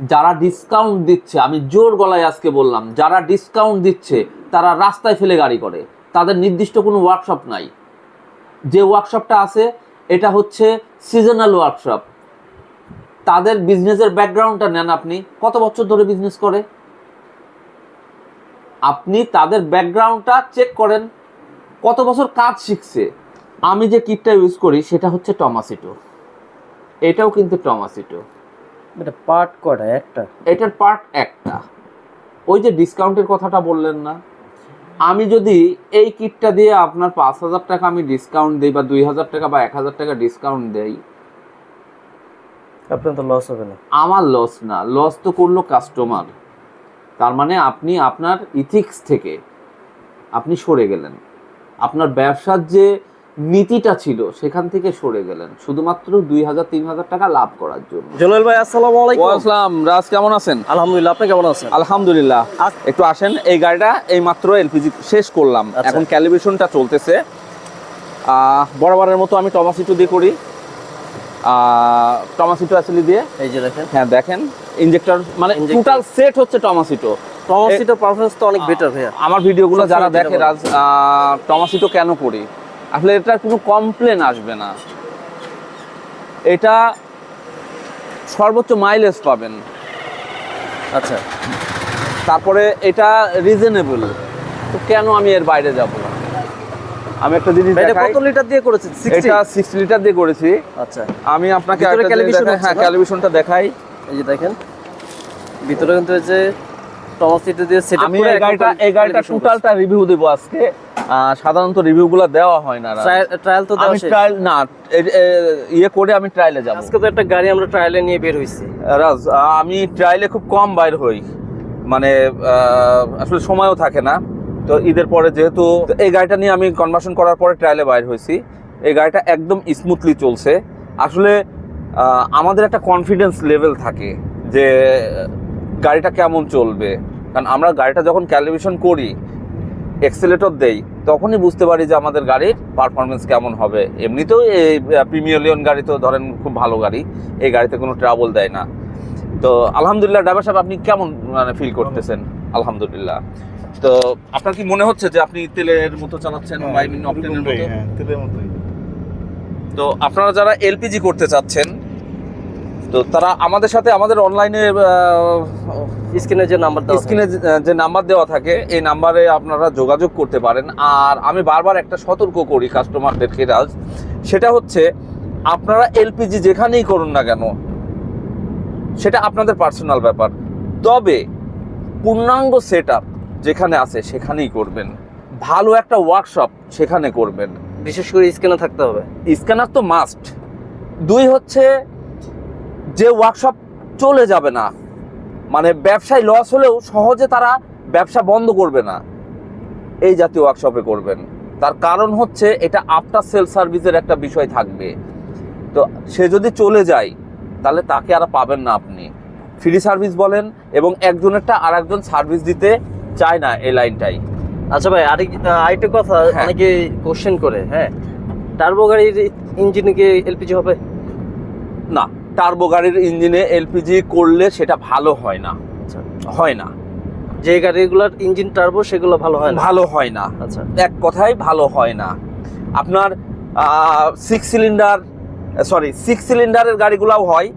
যারা ডিসকাউন্ট দিচ্ছে, আমি জোর গলায় আজকে বললাম, যারা ডিসকাউন্ট দিচ্ছে, তারা রাস্তায় ফেলে গাড়ি করে। তাদের নির্দিষ্ট কোনো ওয়ার্কশপ নাই। যে ওয়ার্কশপটা আছে, এটা হচ্ছে সিজনাল ওয়ার্কশপ তাদের বিজনেসের ব্যাকগ্রাউন্ডটা নেন আপনি। কত বছর ধরে বিজনেস করে? আপনি তাদের ব্যাকগ্রাউন্ডটা চেক করেন। কত বছর কাজ শিখছে? আমি যে কিটটা ইউজ করি, সেটা হচ্ছে টমাসিটো এটাও কিন্তু টমাসিটো এটা পার্ট কটা একটা। এটার পার্ট একটা। ওই যে ডিসকাউন্টের কথাটা বললেন না আমি যদি এই কিটটা দিয়ে আপনার পাঁচ হাজার টাকা আমি ডিসকাউন্ট দিই বা দুই হাজার টাকা বা এক হাজার টাকা ডিসকাউন্ট দেই আপনার তো লস হবে না। আমার লস না। লস তো করল কাস্টমার তার মানে আপনি আপনার ইথিক্স থেকে আপনি সরে গেলেন। আপনার ব্যবসার যে নীতিটা ছিল সেখান থেকে সরে গেলেন। শুধুমাত্র দুই হাজার তিন হাজার টাকা লাভ করার জন্য। জোনাল ভাই আসসালামু রাজ কেমন আছেন? আলহামদুলিল্লাহ আপনি কেমন আছেন? আলহামদুলিল্লাহ। একটু আসেন এই গাড়িটা এই মাত্র এলপিজি শেষ করলাম। আচ্ছা। এখন ক্যালিব্রেশনটা চলতেছে। বরাবরের মতো আমি টমাসিটো দিয়ে করি। টমাসিটো অ্যাসিলি দিয়ে। এই যে দেখেন। হ্যাঁ দেখেন। ইনজেক্টর মানে। টোটাল সেট হচ্ছে টমাসিটো টমাসিটোর পারফরমেন্স তো অনেক বেটার ভাইয়া। আমার ভিডিওগুলো যারা দেখে রাজ টমাসিটো কেন করি? আসলে এটার কোনো কমপ্লেন আসবে না। এটা সর্বোচ্চ মাইলেজ পাবেন। আচ্ছা। তারপরে এটা রিজনেবল তো কেন আমি এর বাইরে যাব? আমি একটা জিনিস এটা কত লিটার দিয়ে করেছেন? 60 এটা সিক্স লিটার দিয়ে করেছি। আচ্ছা। আমি আপনাকে একটা হচ্ছে হ্যাঁ? ক্যালিব্রেশনটা দেখাই। এই যে দেখেন ভিতরে কিন্তু এই যে দিয়ে আমি এই গাড়িটা এই গাড়িটা টোটালটা রিভিউ দেবো আজকে। সাধারণত রিভিউগুলো দেওয়া হয় না ট্রায়াল তো আমি ট্রায়াল না ইয়ে করে আমি ট্রায়ালে যাব। আজকে তো একটা গাড়ি আমরা ট্রায়ালে নিয়ে বের হইছি রাজ আমি ট্রায়ালে খুব কম বাইর হই। মানে আসলে সময়ও থাকে না। তো ঈদের পরে যেহেতু এই গাড়িটা নিয়ে আমি কনভার্সন করার পরে ট্রায়ালে বাইর হয়েছি। এই গাড়িটা একদম স্মুথলি চলছে। আসলে আমাদের একটা কনফিডেন্স লেভেল থাকে যে গাড়িটা কেমন চলবে? কারণ আমরা গাড়িটা যখন ক্যালিব্রেশন করি এক্সেলেটর দেই তখনই বুঝতে পারি যে আমাদের গাড়ির পারফরমেন্স কেমন হবে। এমনিতেও এই প্রিমিয়ার লিওন গাড়ি তো ধরেন খুব ভালো গাড়ি এই গাড়িতে কোনো ট্রাবল দেয় না। তো আলহামদুলিল্লাহ ড্রাইভার সাহেব আপনি কেমন মানে ফিল করতেছেন? আলহামদুলিল্লাহ। তো আপনার কি মনে হচ্ছে যে আপনি তেলের মতো চালাচ্ছেন মতো? হ্যাঁ তেলের মতোই। তো আপনারা যারা এলপিজি করতে চাচ্ছেন তো তারা আমাদের সাথে আমাদের অনলাইনে স্ক্রিনে যে নাম্বার স্ক্রিনে যে নাম্বার দেওয়া থাকে এই নাম্বারে আপনারা যোগাযোগ করতে পারেন। আর আমি বারবার একটা সতর্ক করি কাস্টমারদেরকে রাজ সেটা হচ্ছে আপনারা এলপিজি যেখানেই করুন না কেন সেটা আপনাদের পার্সোনাল ব্যাপার। তবে পূর্ণাঙ্গ সেট যেখানে আছে সেখানেই করবেন। ভালো একটা ওয়ার্কশপ সেখানে করবেন। বিশেষ করে স্ক্রিনে থাকতে হবে। স্ক্যানার তো মাস্ট দুই হচ্ছে যে ওয়ার্কশপ চলে যাবে না মানে ব্যবসায় লস হলেও সহজে তারা ব্যবসা বন্ধ করবে না এই জাতীয় ওয়ার্কশপে করবেন। তার কারণ হচ্ছে এটা আফটার সেল সার্ভিসের একটা বিষয় থাকবে। তো সে যদি চলে যায় তাহলে তাকে আর পাবেন না আপনি। ফ্রি সার্ভিস বলেন এবং একজনেরটা আর একজন সার্ভিস দিতে চায় না এই লাইনটাই। আচ্ছা ভাই আরেক আরেকটা কথা হ্যাঁ। অনেকে কোশ্চেন করে হ্যাঁ? টার্বো গাড়ির ইঞ্জিন কি এলপিজি হবে? না। টার্বো গাড়ির ইঞ্জিনে এলপিজি করলে সেটা ভালো হয় না। আচ্ছা। হয় না। যে গাড়িগুলোর ইঞ্জিন টার্বো সেগুলো ভালো হয় ভালো হয় না। আচ্ছা। এক কথায় ভালো হয় না। আপনার সিক্স সিলিন্ডার সরি সিক্স সিলিন্ডারের গাড়িগুলাও হয়।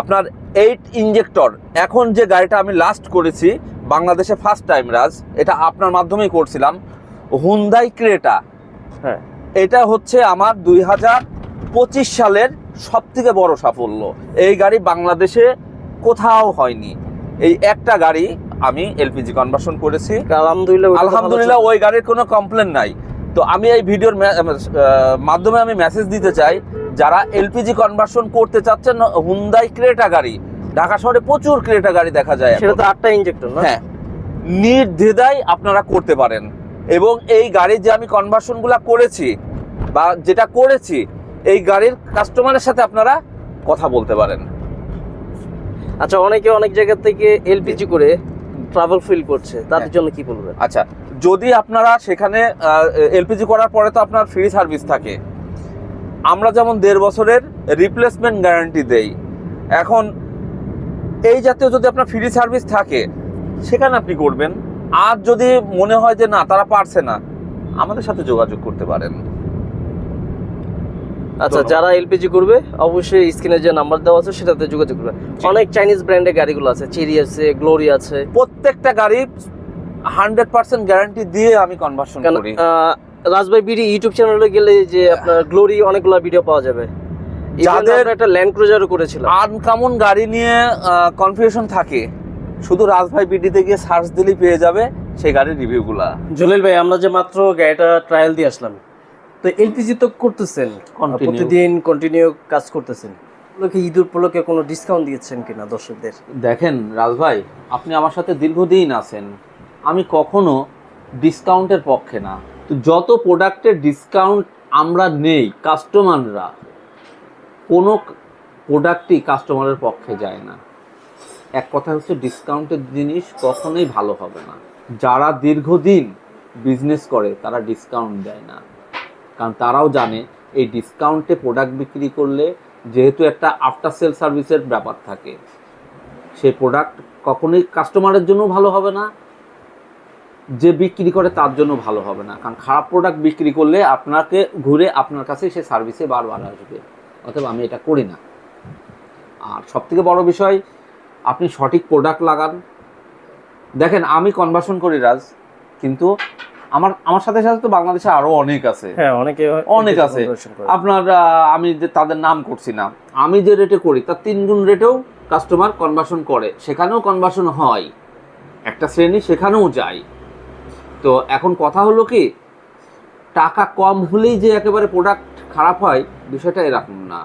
আপনার এইট ইঞ্জেক্টর এখন যে গাড়িটা আমি লাস্ট করেছি বাংলাদেশে ফার্স্ট টাইম রাজ এটা আপনার মাধ্যমেই করছিলাম। হুন্দাই ক্রেটা হ্যাঁ। এটা হচ্ছে আমার দুই হাজার পঁচিশ সালের সব থেকে বড় সাফল্য। এই গাড়ি বাংলাদেশে কোথাও হয়নি। এই একটা গাড়ি আমি এলপিজি কনভার্সন করেছি। আলহামদুলিল্লাহ আলহামদুলিল্লাহ ওই গাড়ির কোনো কমপ্লেন নাই। তো আমি এই ভিডিওর মাধ্যমে আমি মেসেজ দিতে চাই যারা এলপিজি কনভার্সন করতে চাচ্ছেন হুন্দাই ক্রেটা গাড়ি ঢাকা শহরে প্রচুর ক্রেটা গাড়ি দেখা যায় সেটা তো আটটা ইঞ্জেক্টর না? হ্যাঁ। নির্দ্বিধায় আপনারা করতে পারেন। এবং এই গাড়ির যে আমি কনভার্সনগুলো করেছি বা যেটা করেছি এই গাড়ির কাস্টমারের সাথে আপনারা কথা বলতে পারেন। আচ্ছা অনেকে অনেক জায়গা থেকে এলপিজি করে ট্রাভেল ফিল করছে। তাদের হ্যাঁ। জন্য কি বলবেন? আচ্ছা যদি আপনারা সেখানে এলপিজি করার পরে তো আপনার ফ্রি সার্ভিস থাকে। আমরা যেমন দেড় বছরের রিপ্লেসমেন্ট গ্যারান্টি দেই। এখন এই জাতীয় যদি আপনার ফ্রি সার্ভিস থাকে সেখানে আপনি করবেন। আর যদি মনে হয় যে না তারা পারছে না আমাদের সাথে যোগাযোগ করতে পারেন। আচ্ছা। যারা এলপিজি করবে অবশ্যই স্ক্রিনে যে নাম্বার দেওয়া আছে সেটাতে যোগাযোগ করবে। অনেক চাইনিজ ব্র্যান্ডের গাড়িগুলো আছে চেরি আছে গ্লোরি আছে। প্রত্যেকটা গাড়ি হান্ড্রেড পার্সেন্ট গ্যারান্টি দিয়ে আমি কনভার্সন করি। রাজভাই বিডি ইউটিউব চ্যানেলে গেলে যে আপনার গ্লোরি অনেকগুলো ভিডিও পাওয়া যাবে। যাদের- যাদের একটা ল্যান্ড ক্রুজারও করেছিলাম। আনকামন গাড়ি নিয়ে কনফিউশন থাকে শুধু রাজভাই বিডিতে গিয়ে সার্চ দিলেই পেয়ে যাবে সেই গাড়ির রিভিউগুলা জলিল ভাই আমরা যে মাত্র গাড়িটা ট্রায়াল দিয়ে আসলাম তো এলপিজি তো করতেছেন প্রতিদিন কন্টিনিউ কাজ করতেছেন। লোকে ঈদ উপলক্ষে কোনো ডিসকাউন্ট দিয়েছেন কিনা দর্শকদের? দেখেন রাজভাই আপনি আমার সাথে দীর্ঘদিন আছেন। আমি কখনো ডিসকাউন্টের পক্ষে না। তো যত প্রোডাক্টের ডিসকাউন্ট আমরা নেই কাস্টমাররা কোনো প্রোডাক্টই কাস্টমারের পক্ষে যায় না। এক কথা হচ্ছে ডিসকাউন্টের জিনিস কখনোই ভালো হবে না। যারা দীর্ঘদিন বিজনেস করে তারা ডিসকাউন্ট দেয় না। কারণ তারাও জানে, এই ডিসকাউন্টে প্রোডাক্ট বিক্রি করলে যেহেতু একটা আফটার সেল সার্ভিসের ব্যাপার থাকে, সেই প্রোডাক্ট কখনোই কাস্টমারের জন্য ভালো হবে না, যে বিক্রি করে তার জন্য ভালো হবে না। কারণ খারাপ প্রোডাক্ট বিক্রি করলে আপনাকে ঘুরে আপনার কাছে সে সার্ভিসে বারবার আসবে অতএব আমি এটা করি না। আর সবথেকে বড় বিষয়, আপনি সঠিক প্রোডাক্ট লাগান। দেখেন, আমি কনভার্সন করি রাজ, কিন্তু আমার আমার সাথে সাথে তো বাংলাদেশে আরও অনেক আছে। হ্যাঁ অনেকে অনেক আছে। আপনার আমি যে তাদের নাম করছি না আমি যে রেটে করি তার তিন গুণ রেটেও কাস্টমার কনভার্সন করে। সেখানেও কনভার্সন হয়। একটা শ্রেণি সেখানেও যায়। তো এখন কথা হলো কি টাকা কম হলেই যে একেবারে প্রোডাক্ট খারাপ হয় বিষয়টা এরকম না।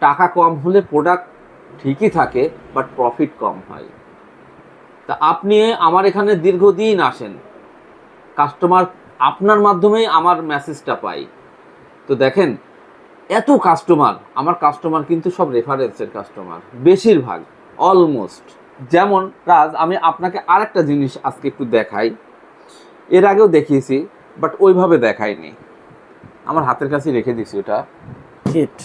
টাকা কম হলে প্রোডাক্ট ঠিকই থাকে বাট প্রফিট কম হয়। তা আপনি আমার এখানে দীর্ঘদিন আসেন। কাস্টমার আপনার মাধ্যমেই আমার মেসেজটা পাই তো দেখেন এত কাস্টমার আমার কাস্টমার কিন্তু সব রেফারেন্সের কাস্টমার বেশিরভাগ অলমোস্ট যেমন রাজ আমি আপনাকে আরেকটা জিনিস আজকে একটু দেখাই। এর আগেও দেখিয়েছি বাট ওইভাবে দেখাইনি। আমার হাতের কাছে রেখে দিছি ওটা। কিট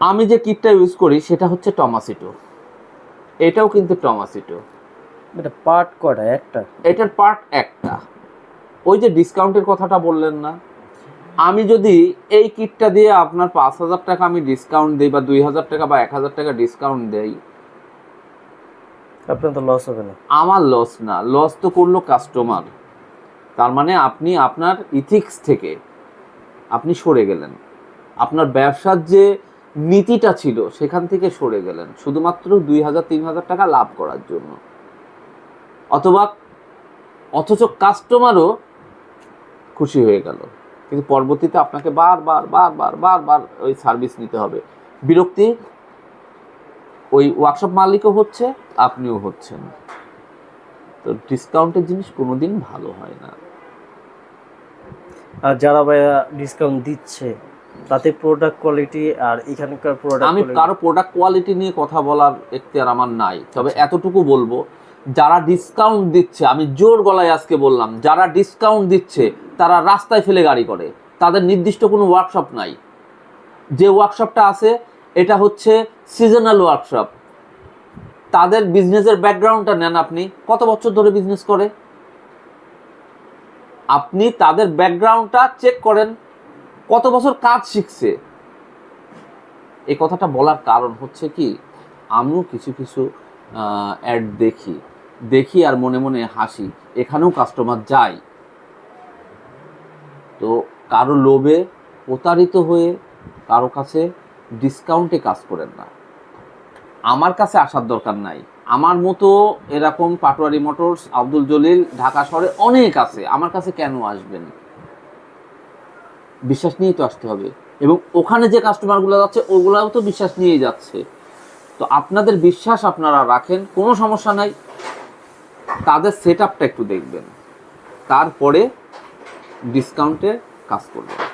আমি যে কিটটা ইউজ করি সেটা হচ্ছে টমাসিটো এটাও কিন্তু টমাসিটো এটা পার্ট কটা একটা? এটার পার্ট একটা। ওই যে ডিসকাউন্টের কথাটা বললেন না? আমি যদি এই কিটটা দিয়ে আপনার পাঁচ হাজার টাকা আমি ডিসকাউন্ট দিই বা দুই হাজার টাকা বা এক হাজার টাকা ডিসকাউন্ট দেই আপনার তো লস হবে না। আমার লস না। লস তো করল কাস্টমার তার মানে আপনি আপনার ইথিক্স থেকে আপনি সরে গেলেন। আপনার ব্যবসার যে নীতিটা ছিল সেখান থেকে সরে গেলেন। শুধুমাত্র দুই হাজার তিন হাজার টাকা লাভ করার জন্য। অথবা অথচ কাস্টমারও খুশি হয়ে গেল। কিন্তু পরবর্তীতে আপনাকে বারবার বারবার বারবার ওই সার্ভিস নিতে হবে। বিরক্তি ওই ওয়ার্কশপ মালিকও হচ্ছে আপনিও হচ্ছেন। তো ডিসকাউন্টের জিনিস কোনোদিন ভালো হয় না। আর যারা ভাইয়া ডিসকাউন্ট দিচ্ছে তাতে প্রোডাক্ট কোয়ালিটি আর এখানকার প্রোডাক্ট আমি কারও প্রোডাক্ট কোয়ালিটি নিয়ে কথা বলার এখতিয়ার আমার নাই। তবে এতটুকু বলব যারা ডিসকাউন্ট দিচ্ছে, আমি জোর গলায় আজকে বললাম, যারা ডিসকাউন্ট দিচ্ছে, তারা রাস্তায় ফেলে গাড়ি করে। তাদের নির্দিষ্ট কোনো ওয়ার্কশপ নাই। যে ওয়ার্কশপটা আছে, এটা হচ্ছে সিজনাল ওয়ার্কশপ তাদের বিজনেসের ব্যাকগ্রাউন্ডটা নেন আপনি। কত বছর ধরে বিজনেস করে? আপনি তাদের ব্যাকগ্রাউন্ডটা চেক করেন, কত বছর কাজ শিখছে। এই কথাটা বলার কারণ হচ্ছে কি, আমিও কিছু কিছু অ্যাড দেখি। দেখি আর মনে মনে হাসি, এখানেও কাস্টমার যায়। তো কারও লোভে প্রতারিত হয়ে কারও কাছে ডিসকাউন্টে কাজ করেন না। আমার কাছে আসার দরকার নাই। আমার মতো এরকম পাটোয়ারি মোটরস, আব্দুল জলিল, ঢাকা শহরে অনেক আছে। আমার কাছে কেন আসবেন? বিশ্বাস নিয়েই তো আসতে হবে। এবং ওখানে যে কাস্টমারগুলো যাচ্ছে, ওগুলাও তো বিশ্বাস নিয়েই যাচ্ছে। তো আপনাদের বিশ্বাস আপনারা রাখেন, কোনো সমস্যা নাই। তাদের সেট একটু দেখবেন। তারপরে ডিসকাউন্টে কাজ করবেন।